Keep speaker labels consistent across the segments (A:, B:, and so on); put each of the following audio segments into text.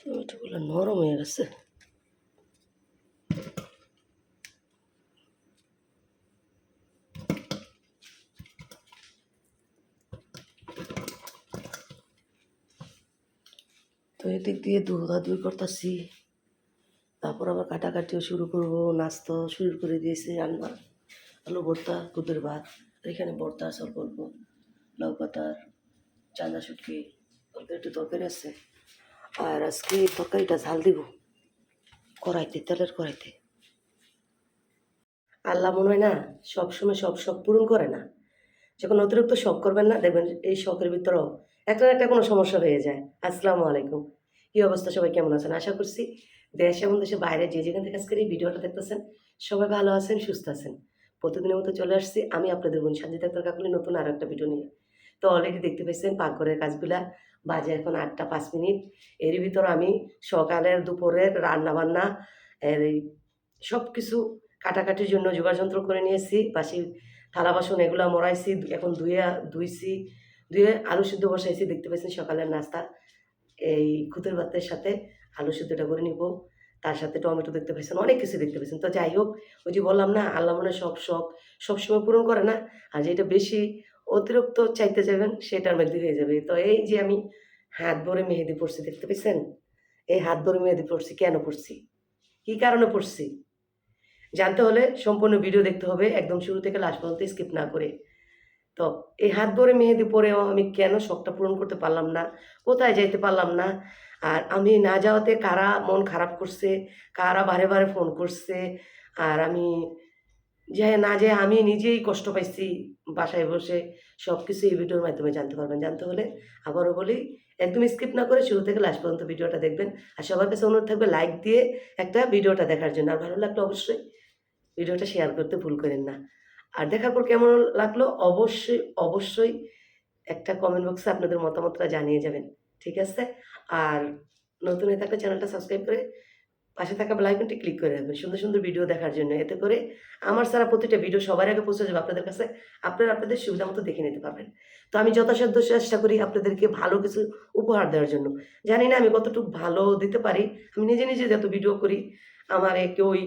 A: টমেটোগুলো নরম হয়ে গেছে তো এদিক দিয়ে দুধা দুই করতেছি। তারপর আবার কাটাকাটিও শুরু করব, নাস্তা শুরু করে দিয়েছি, রান্না, আলু ভর্তা কুদের ভাত এখানে ভর্তা আছে অল্প লাউ পাতার চাঁদা শুটকি অল্প একটু তরকারি আছে। আর আজকে তরকারিটা ঝাল দিব, কড়াইতে, তেলের কড়াইতে। আল্লাহ মনে হয় না, সবসময় সব শখ পূরণ করে না। যখন অতিরিক্ত শখ করবেন না, দেখবেন এই শখের ভিতরেও একটা একটা কোনো সমস্যা হয়ে যায়। আসসালামু আলাইকুম। কি অবস্থা? সবাই কেমন আছেন? আশা করছি দেশ এবং দেশের বাইরে যে যেখান থেকে আজকের এই ভিডিওটা দেখতেছেন, সবাই ভালো আছেন, সুস্থ আছেন। প্রতিদিনের মতো চলে আসছি আমি আপনাদের বোন সঞ্জিতা আক্তার কাকুলি নতুন আরও একটা ভিডিও নিয়ে। তো অলরেডি দেখতে পেয়েছেন পাকঘরের কাজগুলা বাজে এখন আটটা পাঁচ মিনিট। এর ভিতর আমি সকালের, দুপুরের রান্নাবান্না, এর সব কিছু কাটাকাটির জন্য যোগাযন্ত্র করে নিয়েছি। বাসি থালা বাসন এগুলো মরাইছি এখন ধুয়ে ধুইছি ধুয়ে আলু সিদ্ধ বসাইছি। দেখতে পাচ্ছেন সকালের নাস্তা। এই খুতের ভাতের সাথে আলু সিদ্ধটা করে নিব। তার সাথে টমেটো দেখতে পাচ্ছেন অনেক কিছু দেখতে পাচ্ছেন তো যাই হোক, ওই যে বললাম না, আল্লাহ মনে সব শখ সবসময় পূরণ করে না। আর যেটা বেশি অতিরিক্ত চাইতে যাবেন সেটার মধ্যে হয়ে যাবে। তো এই যে আমি হাত ভরে মেহেদি পড়ছি দেখতে পেয়েছেন এই হাত ভরে মেহেদি পড়ছি কেন পড়ছি কী কারণে পড়ছি জানতে হলে সম্পূর্ণ ভিডিও দেখতে হবে, একদম শুরু থেকে লাস্ট পর্যন্ত স্কিপ না করে। তো এই হাত ভরে মেহেদি পরেও আমি কেন শখটা পূরণ করতে পারলাম না? কোথায় যাইতে পারলাম না? আর আমি না যাওয়াতে কারা মন খারাপ করছে? কারা বারে বারে ফোন করছে? আর আমি যে না যে আমি নিজেই কষ্ট পাইছি বাসায় বসে। সব কিছু এই ভিডিওর মাধ্যমে জানতে পারবেন। জানতে হলে আবারও বলি একদম স্কিপ না করে শুরু থেকে লাস্ট পর্যন্ত ভিডিওটা দেখবেন। আর সবার কাছে অনুরোধ থাকবে লাইক দিয়ে একটা ভিডিওটা দেখার জন্য। আর ভালো লাগলে অবশ্যই ভিডিওটা শেয়ার করতে ভুল করেন না। আর দেখার পর কেমন লাগল? অবশ্যই অবশ্যই একটা কমেন্ট বক্সে আপনাদের মতামতটা জানিয়ে যাবেন, ঠিক আছে? আর নতুন হয়ে থাকলে চ্যানেলটা সাবস্ক্রাইব করে পাশে থাকা বেলাইকনটি ক্লিক করে রাখবেন, সুন্দর সুন্দর ভিডিও দেখার জন্য। এতে করে আমার সারা প্রতিটা ভিডিও সবার আগে পৌঁছে যাবে আপনাদের কাছে, আপনারা আপনাদের সুবিধা মতো দেখে নিতে পারবেন। তো আমি যথাসাধ্য চেষ্টা করি আপনাদেরকে ভালো কিছু উপহার দেওয়ার জন্য। জানি না আমি কতটুকু ভালো দিতে পারি, আমি নিজে নিজে যত ভিডিও করি, আমার কেউই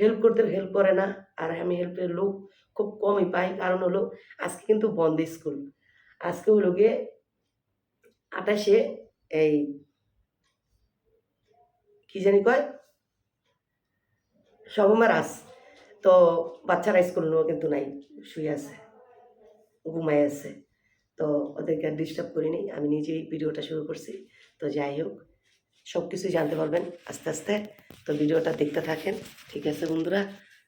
A: হেল্প করতে হেল্প করে না। আর আমি হেল্পের লোক খুব কমই পাই। কারণ হলো আজকে কিন্তু বন্ধ স্কুল। আজকে হলো গিয়ে আঠাশে এই কি জানি কয়? সবমার আস তো বাচ্চারা স্কুল কিন্তু নাই, শুয়ে আছে, ঘুমায় আছে। তো ওদেরকে আর ডিস্টার্ব করিনি আমি নিজেই ভিডিওটা শুরু করছি। তো যাই হোক সব কিছুই জানতে পারবেন আস্তে আস্তে। তো ভিডিওটা দেখতে থাকেন। ঠিক আছে বন্ধুরা?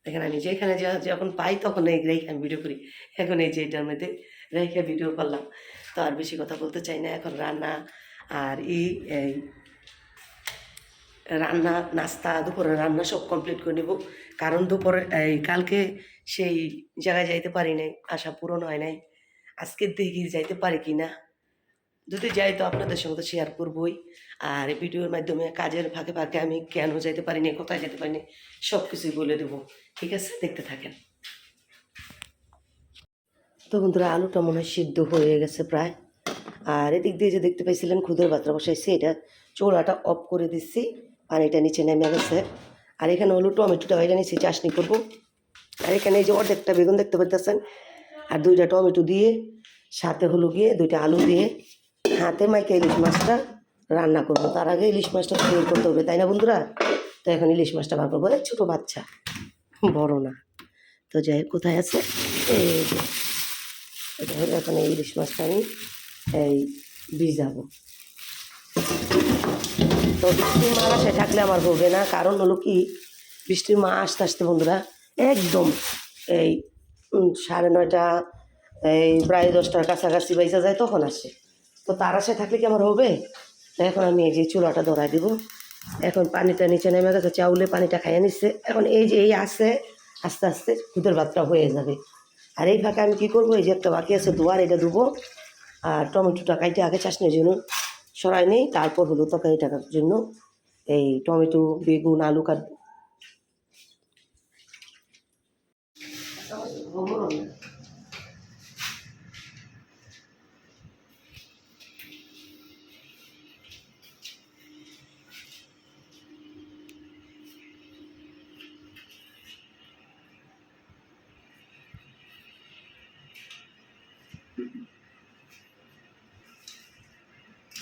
A: দেখেন আমি যেখানে যখন পাই তখন এই রেখে আমি ভিডিও করি। এখন এই যে এটার মধ্যে রেখে ভিডিও করলাম। তো আর বেশি কথা বলতে চাই না। এখন রান্না আর এই এই রান্না, নাস্তা দুপুরে রান্না সব কমপ্লিট করে নেব। কারণ দুপুরে এই কালকে সেই জায়গায় যাইতে পারি নাই। আশা পূরণ হয় নাই। আজকে দেখি যাইতে পারি কি না যদি যাই, তো আপনাদের সঙ্গে শেয়ার করবই। আর ভিডিওর মাধ্যমে কাজের ফাঁকে ফাঁকে আমি কেন যাইতে পারিনি, কোথায় যেতে পারিনি সব কিছুই বলে দেবো। ঠিক আছে? দেখতে থাকেন। তো বন্ধুরা, আলুটা মনে হয় সিদ্ধ হয়ে গেছে প্রায়। আর এদিক দিয়ে যে দেখতে পাইছিলেন খুদের বাত্রা বসাইছি, এটা চোলাটা অফ করে দিচ্ছি। পানিটা নিচে নেমে গেছে। আর এখানে হলো টমেটোটা বাইরে নিচ্ছি চাশনি করব। আর এখানে এই যে অর্ধেকটা বেগুন দেখতে পাইতেছেন। আর দুইটা টমেটো দিয়ে, সাথে হলো গিয়ে দুইটা আলু দিয়ে হাতে মাইকে ইলিশ মাছটা রান্না করব। তার আগে ইলিশ মাছটা তৈরি করতে হবে, তাই না বন্ধুরা? তো এখন ইলিশ মাছটা বার করব। ছোটো বাচ্চা, বড় না। তো যাই কোথায় আছে? এখন এই ইলিশ মাছটা আমি এই ভিজাবো। তো বৃষ্টির মা আশায় থাকলে আমার হবে না, কারণ হলো কি, বৃষ্টির মা আসতে আসতে বন্ধুরা, একদম এই সাড়ে নয়টা, এই, প্রায় দশটার কাছাকাছি বাইসা যায়, তখন আসে। তো তার আশায় থাকলে কি আমার হবে? এখন আমি এই যে চুলাটা ধরাই দিব। এখন পানিটা নিচে নেমে গেছে, চাউলে পানিটা খাইয়ে নিচ্ছে। এখন এই যে এই আসে আস্তে আস্তে খুদের ভাতটা হয়ে যাবে। আর এই ফাঁকে আমি কী করব? এই যে একটা বাকি আছে, দুয়ার, এটা দেবো আর টমেটোটা কাইটে আগে চাষনির জন্য সরাই নেই, তারপর হলো তরকারি টাকার জন্য এই টমেটো, বেগুন, আলু কাটবো।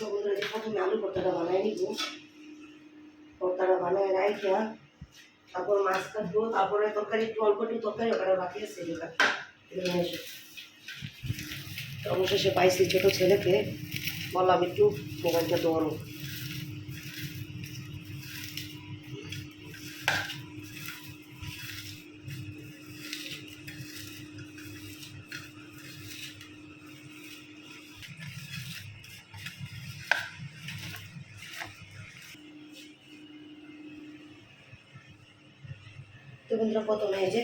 A: বন্ধুরা যে প্রথমে আলু ভর্তাটা বানাই নিব। ভর্তাটা বানায় রাইখা, তারপর মাছ কাটবো, তারপরে তরকারি একটু অল্প একটু তরকারি ওখানে বাকি আছে অবশেষে পাইছি ছোটো ছেলেকে। বললাম, একটু মোবাইলটা ধরো। বন্ধুরা প্রথমে যে,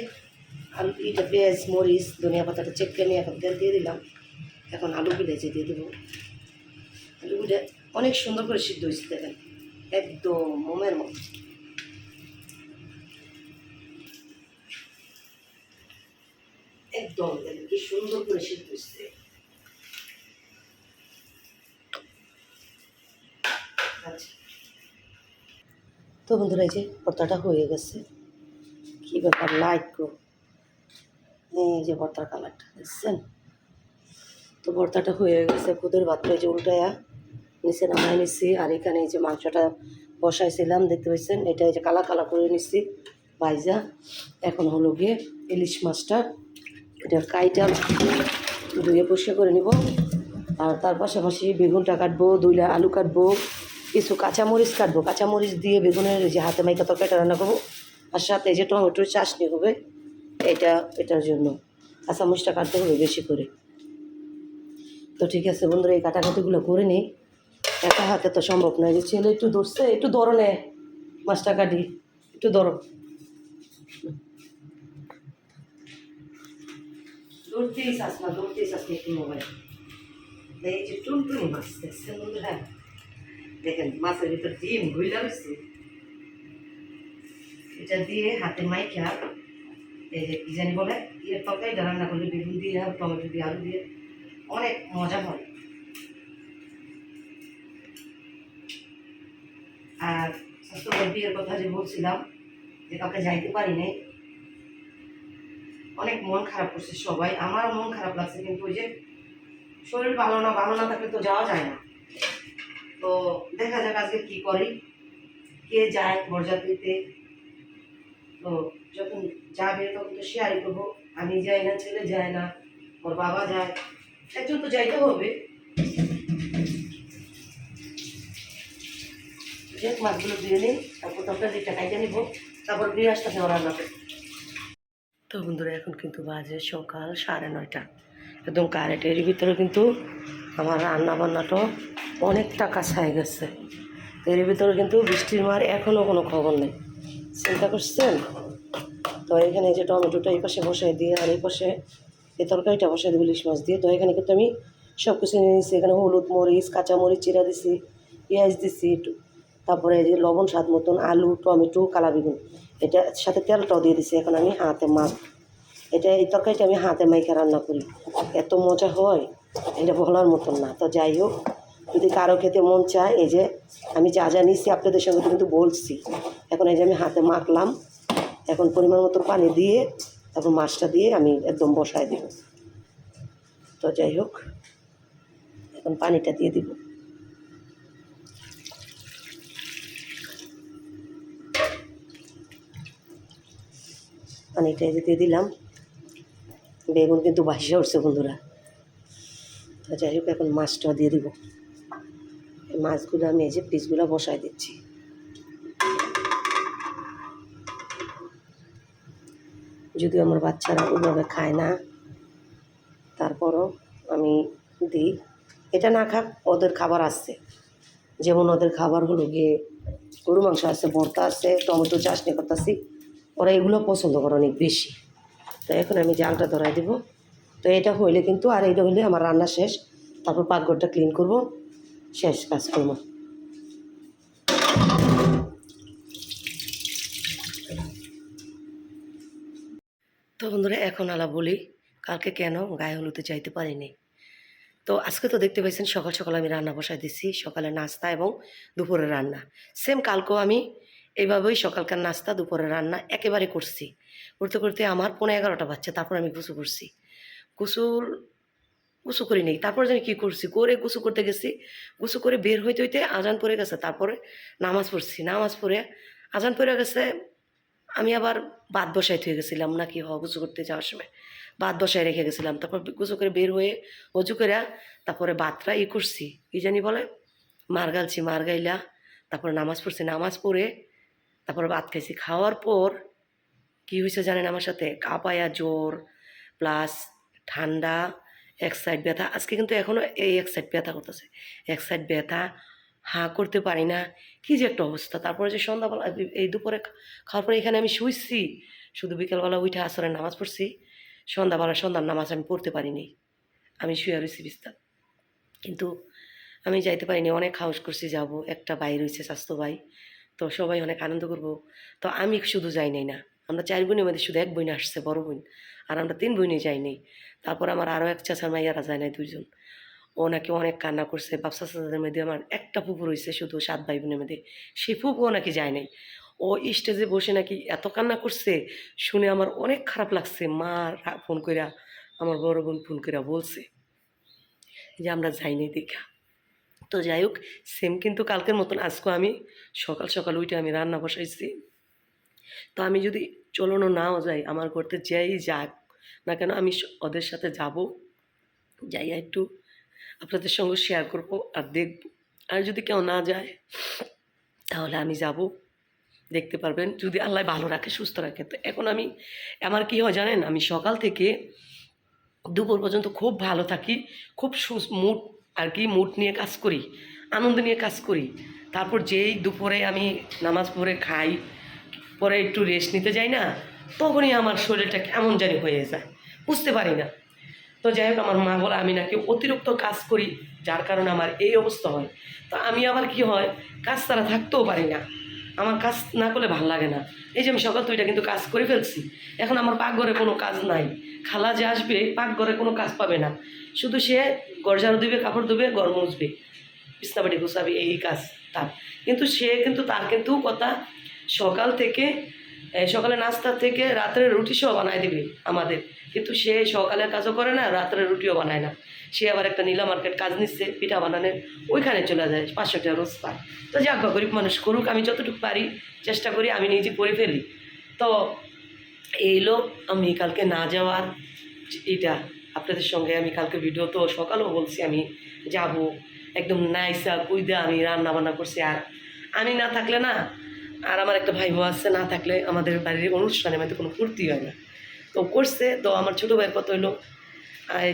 A: আলু, এটা পেঁয়াজ, মরিচ, ধনিয়া পাতাটা চেপকে নিয়ে এখন তেল দিয়ে দিলাম। এখন আলুগুলো যে দিয়ে দেবো। আলু আলুগুলো অনেক সুন্দর করে সিদ্ধ হয়েছে, দেখেন। একদম মোমের মতো। একদম কি সুন্দর করে সিদ্ধ হয়েছে। আচ্ছা। তো বন্ধুরা, এই যে ভর্তাটা হয়ে গেছে। কি ব্যাপার? লাইট গো। এই যে ভর্তার কালারটা দেখছেন? তো ভর্তাটা হয়ে গেছে খুদের ভাতটা যে উল্টায়া নিচে নামাই নিচ্ছি আর এখানে এই যে মাংসটা বসাইছিলাম, দেখতে পাচ্ছেন? এটা এই যে কালা কালা করে নিচ্ছি ভাইজা। এখন হলো গিয়ে ইলিশ মাছটা, এটা কাইটা ধুয়ে পরিষ্কার করে নিব। আর তার পাশাপাশি বেগুনটা কাটবো, দুইলা আলু কাটবো, কিছু কাঁচামরিচ কাটবো। কাঁচামরিচ দিয়ে বেগুনের যে হাতে মাইকা তরকারিটা রান্না করব। আর সাথে যে টমেটোর চাটনি হবে, এটা, এটার জন্য কাঁচামরিচটা কাটতে হবে বেশি করে। তো ঠিক আছে বন্ধুরা, এই কাটাকাটিগুলো করে নিই। একা হাতে তো সম্ভব নয়, যে ছেলে একটু ধরছে, একটু ধরো নে, মাছটা কাটি, একটু ধরো। না দেখেন, মাছের ভিতর ডিম রয়েছে এটা দিয়ে হাতে মাইখা এই যে কি জানি বলে ইয়ে তরকারিটা রান্না করলে বেগুন দিয়ে, টমেটো দিয়ে, আলু দিয়ে, অনেক মজা হয়। আর স্বাস্থ্য বিয়ের কথা যে বলছিলাম, যে কাউকে যাইতে পারি নাই, অনেক মন খারাপ করছে সবাই, আমারও মন খারাপ লাগছে, কিন্তু ওই যে শরীর ভালো না ভালো না থাকলে তো যাওয়া যায় না। তো দেখা যাক আজকে কি করি, কে যায় বরযাত্রীতে যখন যাবে তখন তো শেয়ারই করব আমি যাই না, ছেলে যায় না, ওর বাবা যায়, একজন তো যাইতে হবে। যে মাছগুলো দিয়ে নিই, তারপর তরকারিটা কাইটে নিব, তারপর দিয়ে আসতে ওরা রান্না করব তো বন্ধুরা, এখন কিন্তু বাজে সকাল সাড়ে নয়টা। একদম কারেন্টের ভিতরে কিন্তু আমার রান্না বান্নাটা অনেকটা কাছায় গেছে। তো এর ভিতরে কিন্তু বৃষ্টির মার এখনও কোনো খবর নেই। চিন্তা করছেন? তো এখানে যে টমেটোটা এই পাশে বসাই দিয়ে আর এই পাশে এই তরকারিটা বসাই দেবো ইলিশ মাছ দিয়ে। তো এখানে কিন্তু আমি সব কিছু নিয়ে নিয়েছি এখানে হলুদ মরিচ কাঁচা মরিচ চিরা দিছি, পেঁয়াজ দিছি, একটু তারপরে এই যে লবণ স্বাদ মতন আলু, টমেটো কালা বেগুন এটা সাথে তেলটাও দিয়ে দিছি এখন আমি হাতে মাছ এটা এই তরকারিটা আমি হাতে মাইকে রান্না করি। এত মজা হয়, এটা বলার মতন না। তো যাই হোক যদি কারও খেতে মন চায়, এই যে আমি যা যা নিচ্ছি আপনাদের সঙ্গে কিন্তু বলছি। এখন এই যে আমি হাতে মাখলাম, এখন পরিমাণ মতো পানি দিয়ে তারপর মাছটা দিয়ে আমি একদম বসায় দেব। তো যাই হোক, এখন পানিটা দিয়ে দিব। পানিটা দিয়ে দিলাম। বেগুন কিন্তু বাসে উঠছে বন্ধুরা। তো যাই হোক, এখন মাছটা দিয়ে দিব। মাছগুলো আমি এই যে পিসগুলো বসায় দিচ্ছি। যদিও আমার বাচ্চারা ওইভাবে খায় না, তারপরও আমি দিই। এটা না খাক, ওদের খাবার আসছে যেমন ওদের খাবার হলো গিয়ে গরু মাংস আছে, ভর্তা আছে, টমেটো চাষনি করতেছি। ওরা এগুলো পছন্দ করে অনেক বেশি। তো এখন আমি জালটা ধরাই দেবো। তো এটা হইলে কিন্তু, আর এটা হইলে আমার রান্না শেষ। তারপর পাকঘরটা ক্লিন করব। শেষ কাজ করব। তো বন্ধুরা, এখন আলা বলি, কালকে কেন গায়ে হলুদে যাইতে পারিনি? তো আজকে তো দেখতে পাইছেন, সকাল সকাল আমি রান্না বসাই দিচ্ছি সকালে নাস্তা এবং দুপুরের রান্না। সেম কালকেও আমি এইভাবেই সকালকার নাস্তা দুপুরের রান্না একেবারে করছি। করতে করতে আমার পনেরো এগারোটা বাচ্চা তারপর আমি গুছু করছি। গুসুর গুছু করি নেই। তারপর জানি কী করছি? করে গুছু করতে গেছি। গুছু করে বের হইতে হইতে আজান পড়ে গেছে। তারপরে নামাজ পড়ছি। নামাজ পড়ে আজান পড়ে গেছে, আমি আবার বাদ বসাই থুয়ে গেছিলাম নাকি হ গুছু করতে যাওয়ার সময়। বাদ বসায় রেখে গেছিলাম। তারপর গুছু করে বের হয়ে অজু করে তারপরে বাতটা ই করছি। কি জানি বলে? মার গালছি, মার গাইলা। তারপরে নামাজ পড়ছি। নামাজ পড়ে তারপরে ভাত খাইছি। খাওয়ার পর কি হয়েছে জানেন আমার সাথে? কাপায়া জ্বর, প্লাস ঠান্ডা এক সাইড ব্যথা, আজকে কিন্তু এখনও এই এক সাইড ব্যথা করতেছে। এক সাইড ব্যথা, হাঁ করতে পারি না, কী যে একটা অবস্থা। তারপরে যে সন্ধ্যাবেলা, এই দুপুরে খাওয়ার পরে এখানে আমি শুইছি, শুধু বিকেলবেলা উঠে আসরে নামাজ পড়ছি। সন্ধ্যাবেলা সন্ধ্যার নামাজ আমি পড়তে পারিনি, আমি শুয়ে রয়েছি বিস্তার কিন্তু আমি যাইতে পারিনি, অনেক হাউস করছি, যাব, একটা ভাই রয়েছে স্বাস্থ্য ভাই তো সবাই অনেক আনন্দ করব। তো আমি শুধু যাই নাই না। আমরা চার বোনের মধ্যে শুধু এক বোন আসছে, বড় বোন। আর আমরা তিন বোনই যাইনি তারপর আমার আরও এক চাচার মাইয়ারা যায় নাই দুইজন। ও নাকি অনেক কান্না করছে। বাপসা চাচাদের মধ্যে আমার একটা পুকুর হয়েছে শুধু সাত ভাই বোনের মধ্যে। সেই পুকুও নাকি যায় নাই। ও স্টেজে বসে নাকি এত কান্না করছে, শুনে আমার অনেক খারাপ লাগছে। মা ফোন কইরা, আমার বড় বোন ফোন কইরা বলছে যে আমরা যাইনি দেখা। তো যাই হোক সেম কিন্তু কালকের মতন আজকে আমি সকাল সকাল উঠে আমি রান্না বসাইছি। তো আমি যদি চলনো নাও যাই, আমার করতে যেই যাক। না কেন আমি ওদের সাথে যাব, যাই একটু আপনাদের সঙ্গে শেয়ার করব আর দেখব। আর যদি কেউ না যায়, তাহলে আমি যাব। দেখতে পারবেন, যদি আল্লাহ ভালো রাখে, সুস্থ রাখে। তো এখন আমি, আমার কি হয় জানেন, আমি সকাল থেকে দুপুর পর্যন্ত খুব ভালো থাকি, খুব মুড আর কি মুড নিয়ে কাজ করি, আনন্দ নিয়ে কাজ করি। তারপর যেই দুপুরে আমি নামাজ পড়ে খাই পরে একটু রেস্ট নিতে যাই না, তখনই আমার শরীরটা কেমন জানি হয়ে যায়। বুঝতে পারি না। তো যাই হোক, আমার মা বলে, আমি নাকি অতিরিক্ত কাজ করি, যার কারণে আমার এই অবস্থা হয়। তো আমি আবার কি হয়, কাজ ছাড়া থাকতেও পারি না। আমার কাজ না করলে ভালো লাগে না। এই যে আমি সকাল দুইটা কিন্তু কাজ করে ফেলছি, এখন আমার পাকঘরে কোনো কাজ নাই। খালা যে আসবে, পাকঘরে কোনো কাজ পাবে না। শুধু সে গরজারু দিবে, কাপড় দেবে গড় মুছবে। বিছনাবাড়ি গুছাবে, এই কাজ তার। কিন্তু সে কিন্তু, তার কিন্তু কথা সকাল থেকে সকালে নাস্তা থেকে রাত্রে রুটি সহ বানায় দিবে আমাদের। কিন্তু সে সকালের কাজও করে না, রাত্রে রুটিও বানায় না। সে আবার একটা নীলা মার্কেট কাজ নিচ্ছে, পিঠা বানানোর ওইখানে চলে যায়, পাঁচশো টাকা রোজ পায়। তো যাক গরিব মানুষ করুক, আমি যতটুকু পারি, চেষ্টা করি, আমি নিজে করে ফেলি। তো এই লোক আমি কালকে না যাওয়ার এটা আপনাদের সঙ্গে আমি কালকে ভিডিও তো সকালেও বলছি আমি যাব। একদম নাইসা, কুইদা আমি রান্না বান্না করছি আর আমি না থাকলে না আর আমার একটা ভাই বোন আছে, না থাকলে আমাদের বাড়ির অনুষ্ঠানে মধ্যে কোনো ফুর্তি হয় না। তো করছে, তো আমার ছোটো ভাইয়ের কত হইল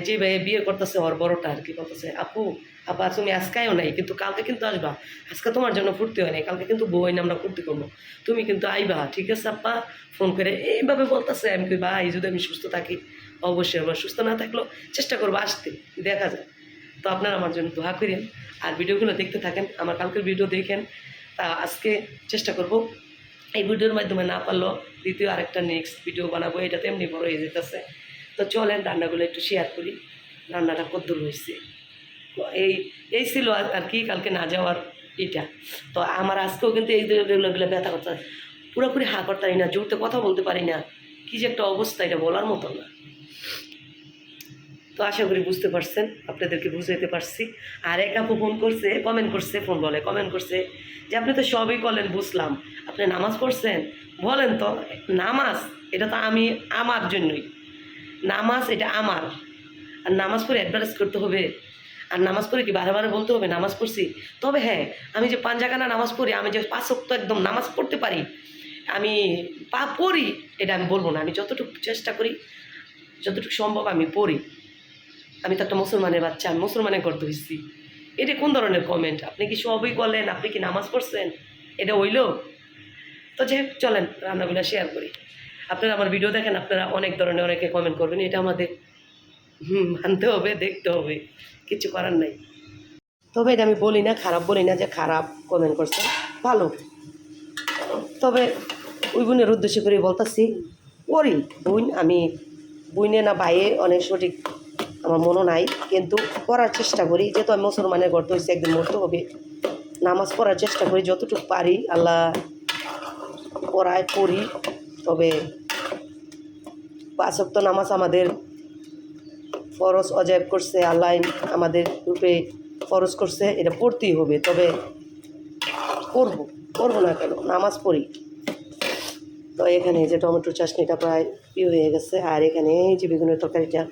A: যে ভাই বিয়ে করতেছে, ওর বড়টা আর কি করতেছে আপু, আপা, তুমি আজকাইও নাই, কিন্তু কালকে কিন্তু আসবা। আজকে তোমার জন্য ফুর্তি হয় নাই, কালকে কিন্তু বউ এনে আমরা ফুর্তি করব। তুমি কিন্তু আইবা, ঠিক আছে, আপা? ফোন করে এইভাবে বলতেছে, আমি কই, ভাই, যদি আমি সুস্থ থাকি, অবশ্যই আমরা সুস্থ না থাকলেও চেষ্টা করব আসতে, দেখা যায় তো আপনারা আমার জন্য দোয়া করেন, আর ভিডিওগুলো দেখতে থাকেন, আমার কালকের ভিডিও দেখেন। তা আজকে চেষ্টা করব এই ভিডিওর মাধ্যমে না পারলেও দ্বিতীয় আরেকটা নেক্সট ভিডিও বানাবো এটা তেমনি বড় হয়ে যেতেছে। তো চলেন রান্নাগুলো একটু শেয়ার করি, রান্নাটা কদ্দূর হয়েছে এই এই ছিল আর- কি, কালকে না যাওয়ার এটা। তো আমার আজকেও কিন্তু এই এগুলো ব্যথা করতে পুরোপুরি হা করতে পারি না, জোরতে কথা বলতে পারি না। কি যে একটা অবস্থা এটা বলার মতো না। তো আশা করি বুঝতে পারছেন, আপনাদেরকে বুঝাইতে পারছি। আর এক আপু ফোন করছে কমেন্ট করছে ফোন বলে কমেন্ট করছে যে, আপনি তো সবই বলেন বুঝলাম। আপনি নামাজ পড়ছেন? বলেন তো, নামাজ, এটা তো আমি, আমার জন্যই। নামাজ, এটা আমার। আর নামাজ পড়ে অ্যাডভার্টাইজ করতে হবে। আর নামাজ পড়ে কি বারে বারে বলতে হবে, নামাজ পড়ছি? তবে হ্যাঁ আমি যে পাঞ্জাগানা নামাজ পড়ি, আমি যে পাঁচ তো একদম নামাজ পড়তে পারি, আমি পা পড়ি, এটা আমি বলব না। আমি যতটুকু চেষ্টা করি, যতটুকু সম্ভব আমি পড়ি। আমি তো একটা মুসলমানের বাচ্চা, আমি মুসলমানের করতে হয়েছি এটা কোন ধরনের কমেন্ট আপনি কি সবই করলেন আপনি কি নামাজ পড়ছেন? এটা হইল? তো যে চলেন, রান্নাগুলো শেয়ার করি। আপনারা আমার ভিডিও দেখেন, আপনারা অনেক ধরনের অনেকে কমেন্ট করবেন, এটা আমাদের মানতে হবে, দেখতে হবে। কিছু করার নাই। তবে এটা আমি বলি না, খারাপ বলি না যে খারাপ কমেন্ট করছে ভালো। তবে ওই বোনের উদ্দেশ্য করে বলতেছি করি বোন, আমি বইনে না ভাইয়ে অনেক সঠিক আমার মনে নাই, কিন্তু করার চেষ্টা করি। যেহেতু আমি মুসলমানের ঘর হয়েছে একদিন মরতে হবে। নামাজ পড়ার চেষ্টা করি, যতটুকু পারি, আল্লাহ পড়ায় পড়ি। তবে পাঁচক্ত নামাজ আমাদের ফরজ অজায়ব করছে, আল্লাহ আমাদের রূপে ফরজ করছে, এটা পড়তেই হবে। তবে করব করব না কেন? নামাজ পড়ি। তো এখানে যে টমেটো চাটনিটা প্রায় ই হয়ে গেছে, আর এখানে এই যে বেগুনের তরকারিটা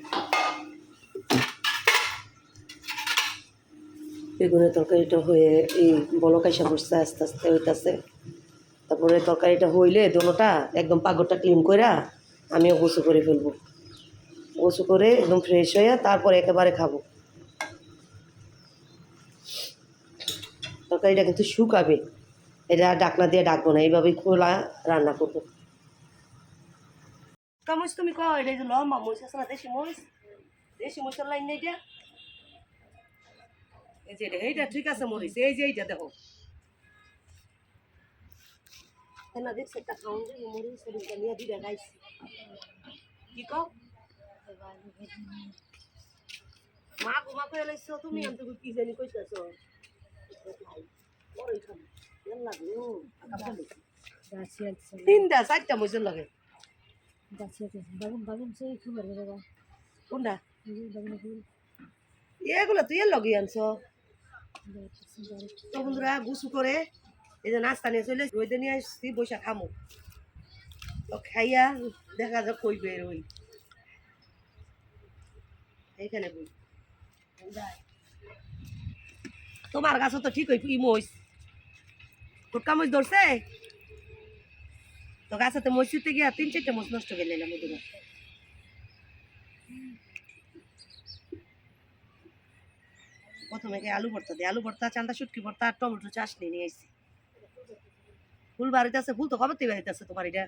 A: বেগুনের তরকারিটা হয়ে এই বলকাইসা পড়ছে, আস্তে আস্তে হইতাছে। তারপরে তরকারিটা হইলে দোনোটা একদম পাগরটা ক্লিন কইরা আমিও গোসু করে ফেলব। গোসু করে একদম ফ্রেশ হয়ে তারপরে একেবারে খাব। তরকারিটা কিন্তু শুকাবে। এটা ডাকনা দিয়ে ডাকবো না, এইভাবেই খোলা রান্না করব। কামড় তুমি কো এটা লম্বা মরিচ আছে না, দেশি মরিচ? দেশি মরিচের লাইন নেই এটা? এই যে এইটা ঠিক আছে মরিচ এই যে এইটা দেখো। না দেখছে একটা খাউন যে মরিচ মরিচটা নিয়ে দিটা গাইছি কি কও? মা গো মা কই লাইছো তুমি আমি তো কি জানি কইতাছো। তিনটা চারটা মরিচের লাগে। কোনটা? এগুলো তুই এর লগে আনছ? তো বন্ধুরা গুছু করে এই যে নাস্তা নিয়ে চলে রইতে নিয়ে আসছি বৈশা খামো। তো খাইয়া দেখা যাক কই বের হই। বই। তোমার কাছে তো ঠিক হই ইমোস ফুটকা মরিচ ধরছে? তো গাছেতে মসজিদে গিয়া তিন চারটে মরিচ নষ্ট করে নিলাম প্রথমে গিয়ে আলু ভর্তা দিয়ে আলু ভর্তা, চান্দা শুটকি ভর্তা আর টমেটো চাষ নিয়ে আসছি ফুল বাড়িতে আছে, ফুল তো কবে বাড়িতে আছে তোমার এটা?